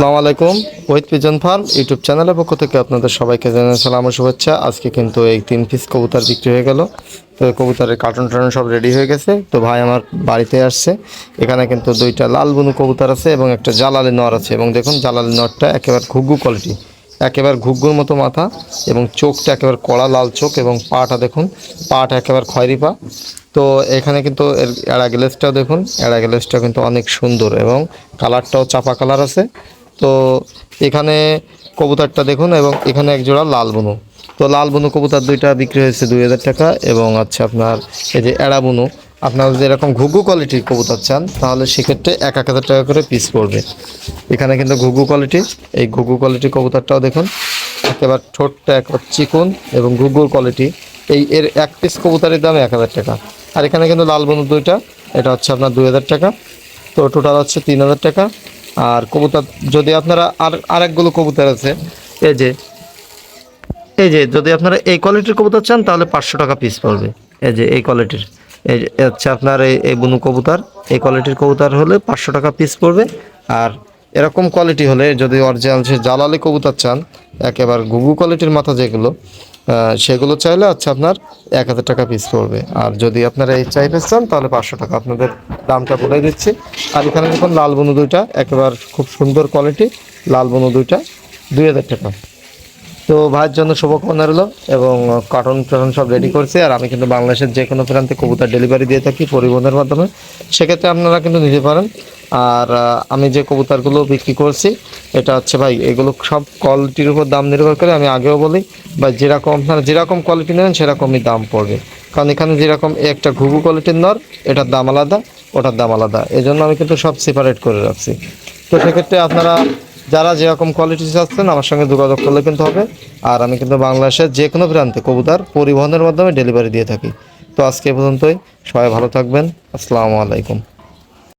আসসালামু আলাইকুম wait pigeon farm YouTube চ্যানেলের পক্ষ থেকে আপনাদের সবাইকে জানাই সালাম শুভেচ্ছা। আজকে কিন্তু এই তিন পিস কবুতর বিক্রি হয়ে গেল। তো কবুতরের কার্টন টার্টন সব রেডি হয়ে গেছে। তো ভাই আমার বাড়িতে আসছে। এখানে কিন্তু দুইটা লাল বুনু কবুতর আছে এবং একটা জালালি নর আছে। এবং দেখুন, জালালি নরটা একেবারে ঘুঘু কোয়ালিটি একেবারে ঘুঘুর মতো মাথা এবং চোখটা একেবারে কড়া লাল চোখ এবং পাটা দেখুন, পাটা একেবারে খয়েরি পা তো এখানে কিন্তু এর এড়া গ্লেসটাও দেখুন এড়া গ্লেসটা কিন্তু অনেক সুন্দর এবং কালারটাও চাপা কালার আছে। তো এখানে কবুতরটা দেখুন এবং এখানে এক জোড়া লাল বুনু। তো লাল বুনু কবুতর দুইটা বিক্রি হয়েছে দুই হাজার টাকা এবং আছে আপনার এই যে এড়া বুনু। আপনারা যদি এরকম ঘুঘু কোয়ালিটির কবুতর চান, তাহলে সেক্ষেত্রে এক এক হাজার টাকা করে পিস পড়বে। এখানে কিন্তু ঘুঘু কোয়ালিটি এই ঘুঘু কোয়ালিটির কবুতরটাও দেখুন। একেবারে ঠোঁটটা একবার চিকুন এবং ঘুঘুর কোয়ালিটি এই এর এক পিস কবুতরের দাম এক হাজার টাকা। আর এখানে কিন্তু লাল বন্ধু দুইটা, এটা হচ্ছে আপনার দুই হাজার টাকা। তো টোটাল হচ্ছে তিন হাজার টাকা। আর কবুতর যদি আপনারা আর আরেকগুলো কবুতর আছে, এই যে এই যে যদি আপনারা এই কোয়ালিটির কবুতর চান, তাহলে পাঁচশো টাকা পিস পড়বে। এই যে এই কোয়ালিটির এই হচ্ছে আপনার এই এই বুনু কবুতর। এই কোয়ালিটির কবুতর হলে পাঁচশো টাকা পিস পড়বে। আর এরকম কোয়ালিটি হলে যদি অরিজিনাল সে জালালি কবুতর চান একেবারে ঘুঘু কোয়ালিটির মাথা যেগুলো সেগুলো চাইলে হচ্ছে আপনার এক হাজার টাকা পিস পড়বে। আর যদি আপনারা এই চাইপেস চান, তাহলে পাঁচশো টাকা। আপনাদের দামটা বলে দিচ্ছি। আর এখানে দেখুন লাল বনু দুইটা, একেবারে খুব সুন্দর কোয়ালিটি লাল বনু দুইটা, দুই হাজার টাকা। তো ভাইয়ের জন্য শুভকামনা রইল এবং কার্টন টাটন সব রেডি করছে। আর আমি কিন্তু বাংলাদেশের যে কোনো প্রান্তে কবুতর ডেলিভারি দিয়ে থাকি পরিবহনের মাধ্যমে। সেক্ষেত্রে আপনারা কিন্তু নিতে পারেন আর আমি যে কবুতরগুলো বিক্রি করছি, এটা হচ্ছে ভাই, এগুলো সব কোয়ালিটির উপর দাম নির্ভর করে, আমি আগেও বলি বা যেরকম আপনারা যেরকম কোয়ালিটি নেবেন, সেরকমই দাম পড়বে। কারণ এখানে যেরকম একটা ঘুঘু কোয়ালিটির নর, এটার দাম আলাদা, ওটার দাম আলাদা। এই জন্য আমি কিন্তু সব সেপারেট করে রাখছি। তো সেক্ষেত্রে আপনারা যারা যেরকম কোয়ালিটি চাচ্ছেন, আমার সঙ্গে যোগাযোগ করলে কিন্তু হবে। আর আমি কিন্তু বাংলাদেশের যে কোনো প্রান্তে কবুতর পরিবহনের মাধ্যমে ডেলিভারি দিয়ে থাকি। তো আজকে পর্যন্তই, সবাই ভালো থাকবেন। আসসালামু আলাইকুম।